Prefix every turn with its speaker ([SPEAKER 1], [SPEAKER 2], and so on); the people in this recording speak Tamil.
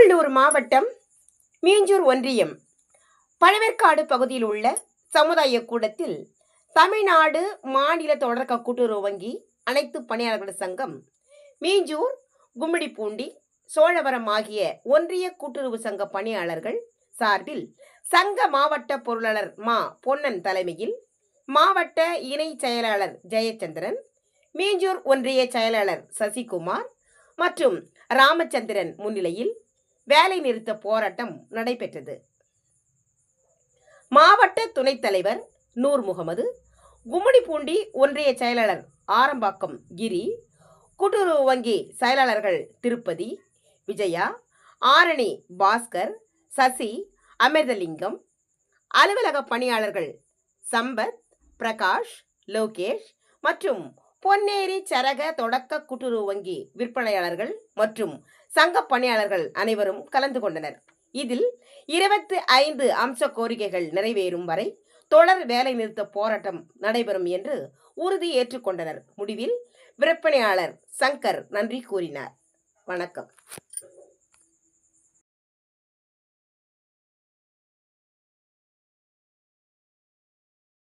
[SPEAKER 1] திருவள்ளூர் மாவட்டம் மீஞ்சூர் ஒன்றியம். பழவேற்காடு பகுதியில் உள்ள சமுதாய கூடத்தில் தமிழ்நாடு மாநில தொடர்க கூட்டுறவு வங்கி அனைத்து பணியாளர்கள் சங்கம் மீஞ்சூர் கும்மிடிப்பூண்டி சோழவரம் ஆகிய ஒன்றிய கூட்டுறவு சங்க பணியாளர்கள் சார்பில் சங்க மாவட்ட பொருளாளர் மா. பொன்னன் தலைமையில் மாவட்ட இணை செயலாளர் ஜெயச்சந்திரன் மீஞ்சூர் ஒன்றிய செயலாளர் சசிகுமார் மற்றும் ராமச்சந்திரன் முன்னிலையில் வேலை நிறுத்த போராட்டம் நடைபெற்றது. மாவட்ட துணைத் தலைவர் நூர் முகமது கும்மிடிப்பூண்டி ஒன்றிய செயலாளர் ஆரம்பாக்கம் கிரி கூட்டுறவு வங்கி செயலாளர்கள் திருப்பதி விஜயா ஆரணி பாஸ்கர் சசி அமிர்தலிங்கம் அலுவலக பணியாளர்கள் சம்பத் பிரகாஷ் லோகேஷ் மற்றும் பொன்னேரி சரக தொடக்க கூட்டுறவு வங்கி விற்பனையாளர்கள் மற்றும் சங்க பணியாளர்கள் அனைவரும் கலந்து கொண்டனர். இதில் இருபத்தி ஐந்து அம்ச கோரிக்கைகள் நிறைவேறும் வரை தொடர் வேலை நிறுத்த போராட்டம் நடைபெறும் என்று உறுதி ஏற்றுக்கொண்டனர். முடிவில் விற்பனையாளர் சங்கர் நன்றி கூறினார். வணக்கம்.